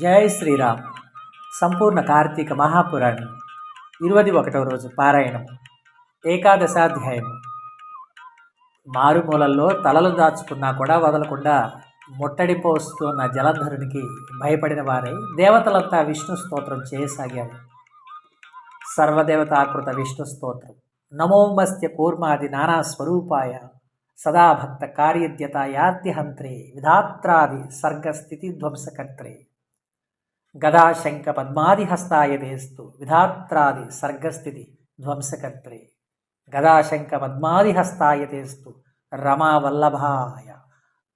జై శ్రీరామ్. సంపూర్ణ కార్తీక మహాపురాణం. ఇరవై ఒకటవ రోజు పారాయణం. ఏకాదశాధ్యాయం. మారుమూలల్లో తలలు దాచుకున్నా కూడా వదలకుండా ముట్టడిపోస్తున్న జలంధరునికి భయపడిన వారై దేవతలంతా విష్ణు స్తోత్రం చేయసాగారు. సర్వదేవతాకృత విష్ణు స్తోత్రం. నమోమస్త్య కూర్మాది నానా స్వరూపాయ సదాభక్త కార్యద్యత యాత్యహంత్రే విధాత్రాది సర్గస్థితి ధ్వంసకర్త్రే గదాశంక పద్మాదిహస్తాయ దేస్తు విధాత్రాది సర్గస్థితి ధ్వంసకర్త్రే. గదాశంక పద్మాదిహస్తాయ తేస్తు రమావల్లభాయ.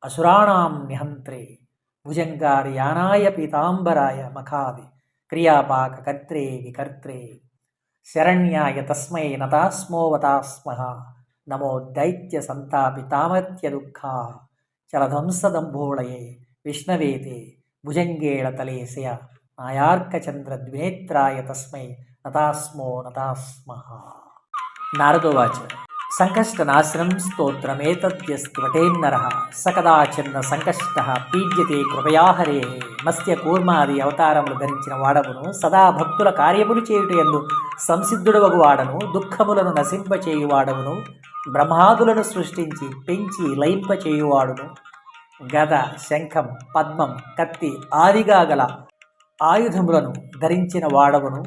అసురాణాం నిహంత్రే. భుజంగారి యానాయ పీతాంబరాయ మఖాది క్రియాపాకకర్త్రే వికర్త్రే. శరణ్యాయ తస్మై నతాస్మోవతాస్మ నమో దైత్య సంతాపితామత్య దుఃఖా చలధ్వంసదంభోళయే విష్ణవేతే. భుజంగేళతలేశయ తలేశయ. ద్వినేత్రాయ తస్మై. నతాస్మో నతాస్మ నారదోవాచ. సంకష్టనాశనం స్తోత్రమేతద్యస్త్వటేన్నర. సకదాచిన్న సంకష్ట పీడ్యతే కృపయాహరే. మత్స్య కూర్మాది అవతారములు ధరించిన వాడవును సదా భక్తుల కార్యములు చేయుట ఎందు సంసిద్ధుడవగు వాడను దుఃఖములను నశింపచేయువాడవును బ్రహ్మాదులను సృష్టించి పెంచి లయింపచేయువాడును. గద శంఖం పద్మం కత్తి ఆదిగా గల ఆయుధములను ధరించిన వాడవును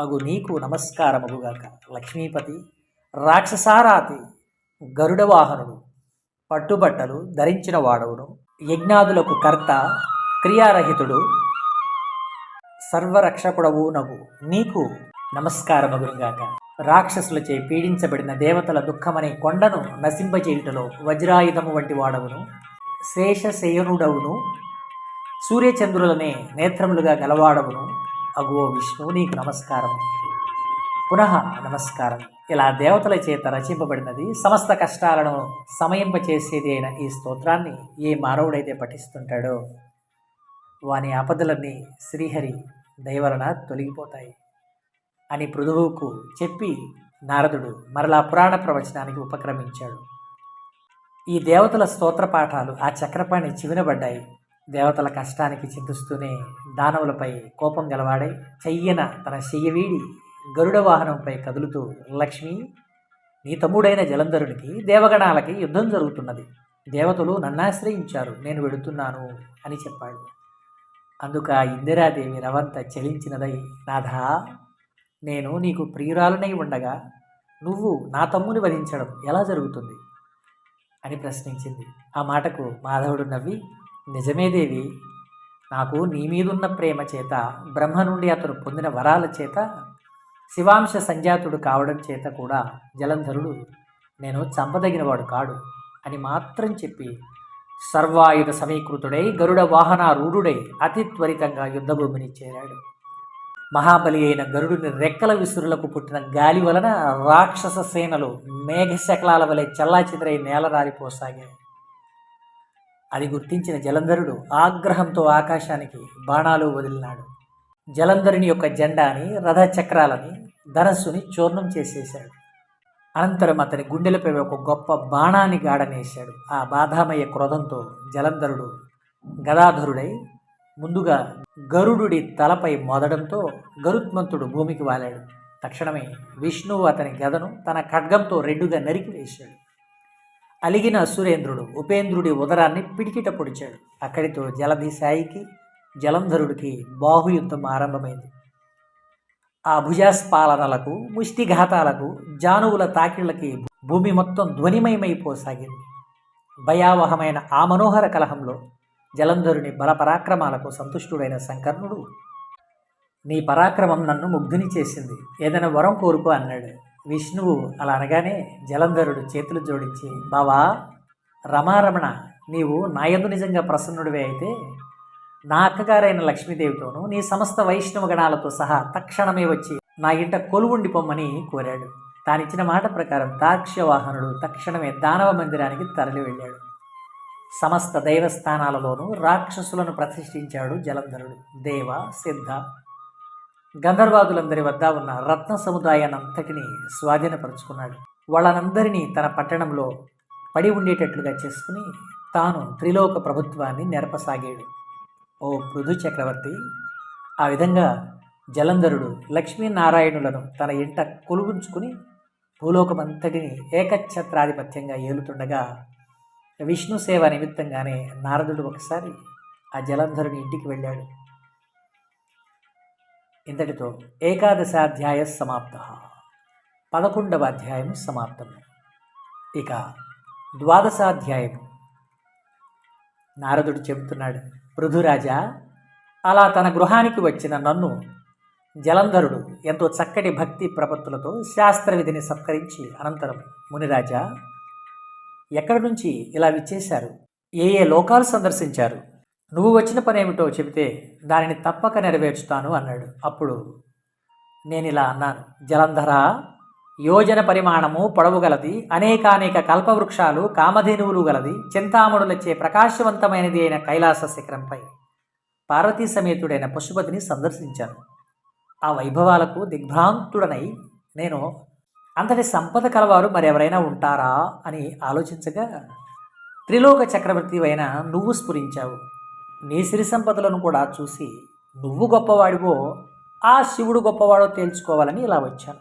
అగు నీకు నమస్కారముగుగాక. లక్ష్మీపతి రాక్షసారాతి గరుడవాహనుడు పట్టుబట్టలు ధరించిన వాడవును యజ్ఞాదులకు కర్త క్రియారహితుడు సర్వరక్షకుడవు నగు నీకు నమస్కారమగురుగాక రాక్షసులచే పీడించబడిన దేవతల దుఃఖమనే కొండను నశింపచేయుటలో వజ్రాయుధము వంటి వాడవును శేషశయనుడవును. సూర్యచంద్రులనే నేత్రములుగా గలవాడవును. అగువో విష్ణు నీకు నమస్కారం. పునః నమస్కారం. ఇలా దేవతల చేత రచింపబడినది సమస్త కష్టాలను సమయింపచేసేది అయిన ఈ స్తోత్రాన్ని ఏ మానవుడైతే పఠిస్తుంటాడో వాని ఆపదలన్నీ శ్రీహరి దయవలన తొలగిపోతాయి అని పృథువుకు చెప్పి నారదుడు మరలా పురాణ ప్రవచనానికి ఉపక్రమించాడు. ఈ దేవతల స్తోత్ర పాఠాలు ఆ చక్రపాణి చివినబడ్డాయి. దేవతల కష్టానికి చింతిస్తూనే దానవులపై కోపం గలవాడై చెయ్యన తన చెయ్యవీడి గరుడ వాహనంపై కదులుతూ లక్ష్మి నీ తమ్ముడైన జలంధరునికి దేవగణాలకి యుద్ధం జరుగుతున్నది. దేవతలు నన్నాశ్రయించారు. నేను వెడుతున్నాను అని చెప్పాడు. అందుక ఆ ఇందిరాదేవి రవంత చలించినదై నాథా నేను నీకు ప్రియురాలనై ఉండగా నువ్వు నా తమ్ముని వధించడం ఎలా జరుగుతుంది? అని ప్రశ్నించింది. ఆ మాటకు మాధవుడు నవ్వి నిజమే దేవి నాకు నీ మీదున్న ప్రేమ చేత బ్రహ్మ నుండి అతను పొందిన వరాల చేత శివాంశ సంజాతుడు కావడం చేత కూడా జలంధరుడు నేను చంపదగినవాడు కాడు అని మాత్రం చెప్పి సర్వాయుధ సమీకృతుడై గరుడ వాహనారూఢుడై అతి త్వరితంగా యుద్ధభూమిని చేరాడు. మహాబలి అయిన గరుడుని రెక్కల విసురులకు పుట్టిన గాలి వలన రాక్షస సేనలు మేఘశకలాల వలె చెల్లాచెదరై నేల రారిపోసాగాయి అది గుర్తించిన జలంధరుడు ఆగ్రహంతో ఆకాశానికి బాణాలు వదిలినాడు. జలంధరుని యొక్క జెండాని రథచక్రాలని ధనస్సుని చూర్ణం చేసేశాడు. అనంతరం అతని గుండెలపై ఒక గొప్ప బాణాన్ని గాడనేశాడు ఆ బాధామయ క్రోధంతో జలంధరుడు గదాధరుడై ముందుగా గరుడుడి తలపై మోదడంతో గరుత్మంతుడు భూమికి వాలాడు. తక్షణమే విష్ణువు అతని గదను తన ఖడ్గంతో రెండుగా నరికి వేశాడు. అలిగిన సురేంద్రుడు ఉపేంద్రుడి ఉదరాన్ని పిడికిట పొడిచాడు. అక్కడితో జలధి సాయికి జలంధరుడికి బాహుయుద్ధం ఆరంభమైంది. ఆ భుజాస్పాలనలకు ముష్టిఘాతాలకు జానువుల తాకిళ్ళకి భూమి మొత్తం ధ్వనిమయమైపోసాగింది. భయావహమైన ఆ మనోహర కలహంలో జలంధరుని బలపరాక్రమాలకు సంతుష్టుడైన శంకర్ణుడు. నీ పరాక్రమం నన్ను ముగ్ధుని చేసింది. ఏదైనా వరం కోరుకో అన్నాడు. విష్ణువు అలా అనగానే జలంధరుడు చేతులు జోడించి బావా రమారమణ నీవు నాయందు నిజంగా ప్రసన్నుడివే అయితే నా అక్కగారైన లక్ష్మీదేవితోనూ నీ సమస్త వైష్ణవ గణాలతో సహా తక్షణమే వచ్చి నా ఇంట కొలువుండి పొమ్మని కోరాడు. తానిచ్చిన మాట ప్రకారం తాక్ష్యవాహనుడు తక్షణమే దానవ మందిరానికి తరలి వెళ్ళాడు. సమస్త దైవస్థానాలలోనూ రాక్షసులను ప్రతిష్ఠించాడు జలంధరుడు. దేవ సిద్ధ. గంధర్వాదులందరి వద్ద ఉన్న రత్న సముదాయాన్నంతటిని స్వాధీనపరుచుకున్నాడు. వాళ్ళనందరినీ తన పట్టణంలో పడి ఉండేటట్లుగా చేసుకుని తాను త్రిలోక ప్రభుత్వాన్ని నెరపసాగాడు. ఓ పృథు చక్రవర్తి ఆ విధంగా జలంధరుడు లక్ష్మీనారాయణులను తన ఇంట కొలుగుంచుకుని భూలోకమంతటిని ఏకఛత్రాధిపత్యంగా ఏలుతుండగా విష్ణు సేవ నిమిత్తంగానే నారదుడు ఒకసారి ఆ జలంధరుని ఇంటికి వెళ్ళాడు. ఇంతటితో ఏకాదశాధ్యాయ సమాప్త. పదకొండవ అధ్యాయం సమాప్తం. ఇక ద్వాదశాధ్యాయం నారదుడు చెబుతున్నాడు పృథురాజా అలా తన గృహానికి వచ్చిన నన్ను జలంధరుడు ఎంతో చక్కటి భక్తి ప్రపత్తులతో శాస్త్ర విధిని సత్కరించి అనంతరం మునిరాజా ఎక్కడి నుంచి ఇలా విచ్చేశారు? ఏ ఏ లోకాలు సందర్శించారు? నువ్వు వచ్చిన పనేమిటో చెబితే దానిని తప్పక నెరవేర్చుతాను అన్నాడు. అప్పుడు నేను ఇలా అన్నాను. జలంధర యోజన పరిమాణము పొడవు గలది అనేకానేక కల్పవృక్షాలు కామధేనువులు గలది చింతామణులచ్చే ప్రకాశవంతమైనది అయిన కైలాస శిఖరంపై పార్వతీ సమేతుడైన పశుపతిని సందర్శించాను. ఆ వైభవాలకు దిగ్భ్రాంతుడనై నేను అంతటి సంపద కలవారు మరెవరైనా ఉంటారా అని ఆలోచించగా త్రిలోక చక్రవర్తి అయిన నువ్వు స్ఫురించావు. నీ సిరి సంపదలను కూడా చూసి నువ్వు గొప్పవాడివో ఆ శివుడు గొప్పవాడో తేల్చుకోవాలని ఇలా వచ్చాను.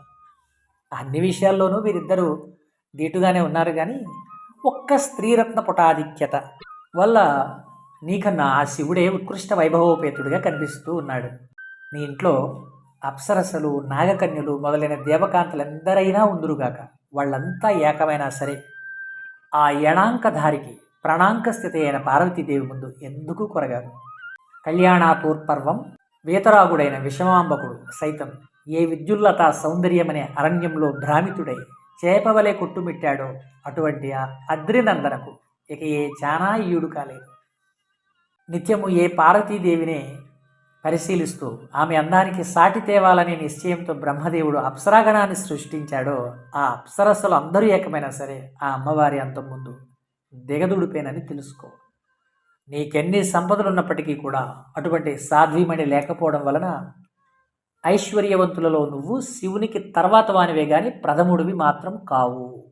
అన్ని విషయాల్లోనూ వీరిద్దరూ దీటుగానే ఉన్నారు కానీ ఒక్క స్త్రీరత్న పుటాధిక్యత వల్ల నీకన్నా ఆ శివుడే ఉత్కృష్ట వైభవోపేతుడిగా కనిపిస్తూ ఉన్నాడు. నీ ఇంట్లో అప్సరసలు నాగకన్యలు మొదలైన దేవకాంతలందరైనా ఉందురుగాక వాళ్ళంతా ఏకమైనా సరే. ఆ యణాంకధారికి ప్రణాంక స్థితి అయిన పార్వతీదేవి ముందు ఎందుకు కొరగారు? కళ్యాణాతూర్పర్వం వేతరాగుడైన విషమాంబకుడు సైతం ఏ విద్యుల్లత సౌందర్యమనే అరణ్యంలో భ్రామితుడై చేపవలే కొట్టుమిట్టాడో అటువంటి ఆ అద్రినందనకు ఇక ఏ చానా ఈడు కాలేదు. నిత్యము ఏ పార్వతీదేవినే పరిశీలిస్తూ ఆమె అందానికి సాటి తేవాలనే నిశ్చయంతో బ్రహ్మదేవుడు అప్సరాగణాన్ని సృష్టించాడో ఆ అప్సరస్సులు అందరూ ఏకమైనా సరే ఆ అమ్మవారి అంతం ముందు దిగదుడిపోయినని తెలుసుకో. నీకెన్ని సంపదలు ఉన్నప్పటికీ కూడా అటువంటి సాధ్వీమణి లేకపోవడం వలన ఐశ్వర్యవంతులలో నువ్వు శివునికి తర్వాత వానివే గాని ప్రథముడివి మాత్రం కావు.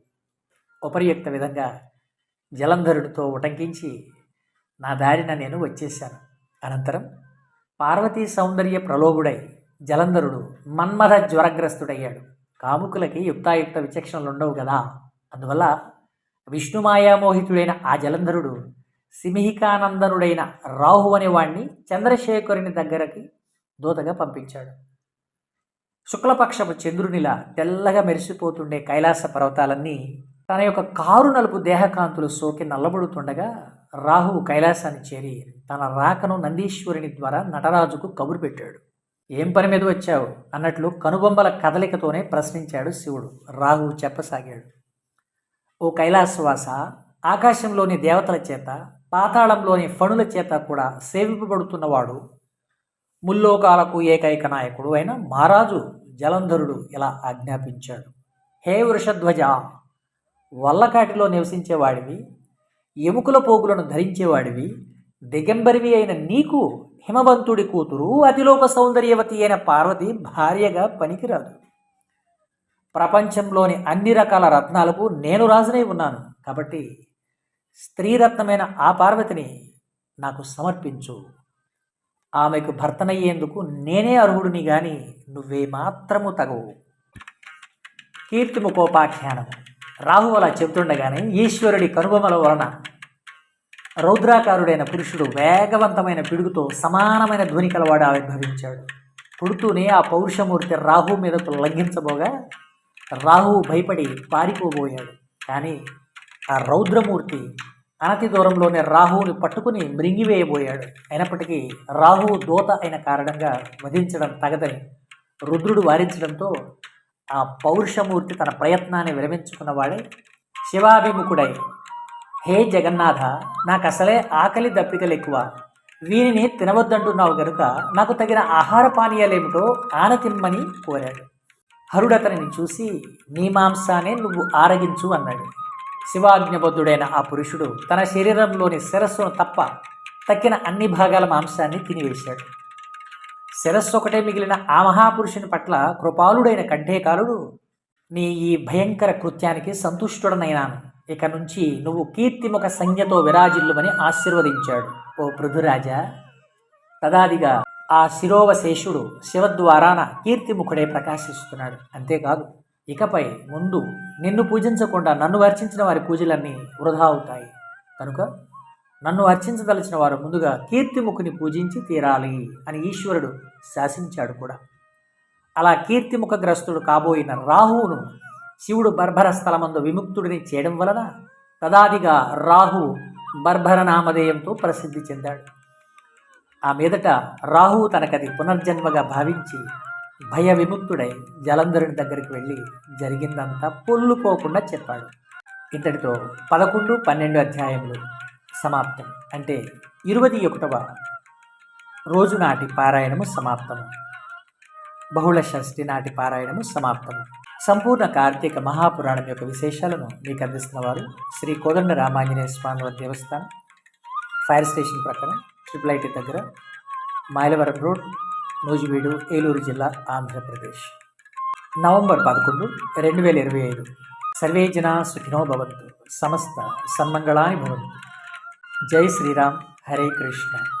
ఉపరియుక్త విధంగా జలంధరుడితో ఉటంకించి నా దారిన నేను వచ్చేశాను. అనంతరం పార్వతీ సౌందర్య ప్రలోభుడై జలంధరుడు మన్మథ జ్వరగ్రస్తుడయ్యాడు. కాముకులకి యుక్తాయుక్త విచక్షణలు ఉండవు కదా అందువల్ల విష్ణుమాయామోహితుడైన ఆ జలంధరుడు సిమిహికానందనుడైన రాహు అనేవాణ్ణి చంద్రశేఖరుని దగ్గరకి దూతగా పంపించాడు. శుక్లపక్షపు చంద్రునిలా తెల్లగా మెరిసిపోతుండే కైలాస పర్వతాలన్నీ తన యొక్క కారు నలుపు దేహకాంతులు సోకి నల్లబడుతుండగా రాహువు కైలాసాన్ని చేరి తన రాకను నందీశ్వరుని ద్వారా నటరాజుకు కబురు పెట్టాడు. ఏం పని మీద వచ్చావు? అన్నట్లు కనుబొమ్మల కదలికతోనే ప్రశ్నించాడు శివుడు. రాహువు చెప్పసాగాడు. ఓ కైలాసవాస ఆకాశంలోని దేవతల చేత పాతాళంలోని ఫణుల చేత కూడా సేవింపబడుతున్నవాడు ముల్లోకాలకు ఏకైక నాయకుడు అయిన మహారాజు జలంధరుడు ఇలా ఆజ్ఞాపించాడు. హే వృషధ్వజ వల్లకాటిలో నివసించేవాడివి ఎముకల పోగులను ధరించేవాడివి దిగంబరివి అయిన నీకు హిమవంతుడి కూతురు అతిలోక సౌందర్యవతి అయిన పార్వతి భార్యగా పనికిరాదు. ప్రపంచంలోని అన్ని రకాల రత్నాలకు నేను రాజునై ఉన్నాను. కాబట్టి స్త్రీరత్నమైన ఆ పార్వతిని నాకు సమర్పించు. ఆమెకు భర్తనయ్యేందుకు నేనే అర్హుడిని గాని నువ్వే మాత్రము తగవు. కీర్తిముఖోపాఖ్యానము. రాహు అలా చెబుతుండగానే ఈశ్వరుడి కనుబొమల వలన రౌద్రాకారుడైన పురుషుడు వేగవంతమైన పిడుగుతో సమానమైన ధ్వని కలవాడు ఆవిర్భవించాడు. పుడుతూనే ఆ పౌరుషమూర్తి రాహు మీదకు లంఘించబోగా రాహువు భయపడి పారిపోబోయాడు. కానీ ఆ రౌద్రమూర్తి అనతి దూరంలోనే రాహువుని పట్టుకుని మృంగివేయబోయాడు. అయినప్పటికీ రాహువు దోత అయిన కారణంగా వధించడం తగదని రుద్రుడు వారించడంతో ఆ పౌరుషమూర్తి తన ప్రయత్నాన్ని విరమించుకున్నవాడే శివాభిముఖుడై హే జగన్నాథ నాకు అసలే ఆకలి దప్పికలు ఎక్కువ వీనిని తినవద్దంటున్నావు గనుక నాకు తగిన ఆహార పానీయాలేమిటో ఆనతిమ్మని కోరాడు. హరుడతనిని చూసి నీ మాంసానే నువ్వు ఆరగించు అన్నాడు. శివాజ్ఞబద్ధుడైన ఆ పురుషుడు తన శరీరంలోని శిరస్సును తప్ప తక్కిన అన్ని భాగాల మాంసాన్ని తినివేశాడు. శిరస్సు ఒకటే మిగిలిన ఆ మహాపురుషుని పట్ల కృపాలుడైన కంఠేకాలుడు నీ ఈ భయంకర కృత్యానికి సంతుష్టుడనైనాను. ఇక నుంచి నువ్వు కీర్తిముఖ సంజ్ఞతో విరాజిల్లుమని ఆశీర్వదించాడు. ఓ పృథురాజా తదాదిగా ఆ శిరోవశేషుడు శివద్వారాన కీర్తిముఖుడే ప్రకాశిస్తున్నాడు. అంతేకాదు ఇకపై ముందు నిన్ను పూజించకుండా నన్ను అర్చించిన వారి పూజలన్నీ వృధా అవుతాయి. కనుక నన్ను అర్చించదలిచిన వారు ముందుగా కీర్తిముఖుని పూజించి తీరాలి అని ఈశ్వరుడు శాసించాడు కూడా. అలా కీర్తిముఖగ్రస్తుడు కాబోయిన రాహువును శివుడు బర్భర స్థలమందు విముక్తుడిని చేయడం వలన తదాదిగా రాహు బర్భర నామధేయంతో ప్రసిద్ధి చెందాడు. ఆ మీదట రాహువు తనకది పునర్జన్మగా భావించి భయ విముక్తుడై జలంధరుని దగ్గరికి వెళ్ళి జరిగిందంతా పొల్లుపోకుండా చెప్పాడు. ఇంతటితో పదకొండు పన్నెండు అధ్యాయములు సమాప్తం. అంటే ఇరవై ఒకటవ రోజు నాటి పారాయణము సమాప్తము. బహుళ షష్ఠి నాటి పారాయణము సమాప్తము. సంపూర్ణ కార్తీక మహాపురాణం యొక్క విశేషాలను మీకు అందిస్తున్న వారు శ్రీ కోదండ రామాంజనేయ స్వామివారి దేవస్థానం ఫైర్ స్టేషన్ ప్రక్కన ట్రిపుల్ ఐటీ దగ్గర మైలవరం రోడ్ నూజివీడు ఏలూరు జిల్లా ఆంధ్రప్రదేశ్. నవంబర్ పదకొండు రెండు వేల ఇరవై ఐదు. సర్వే జనా సుఖినో భవంతు. సమస్త సన్మంగళాని భవంతు. జై శ్రీరామ్ హరే కృష్ణ.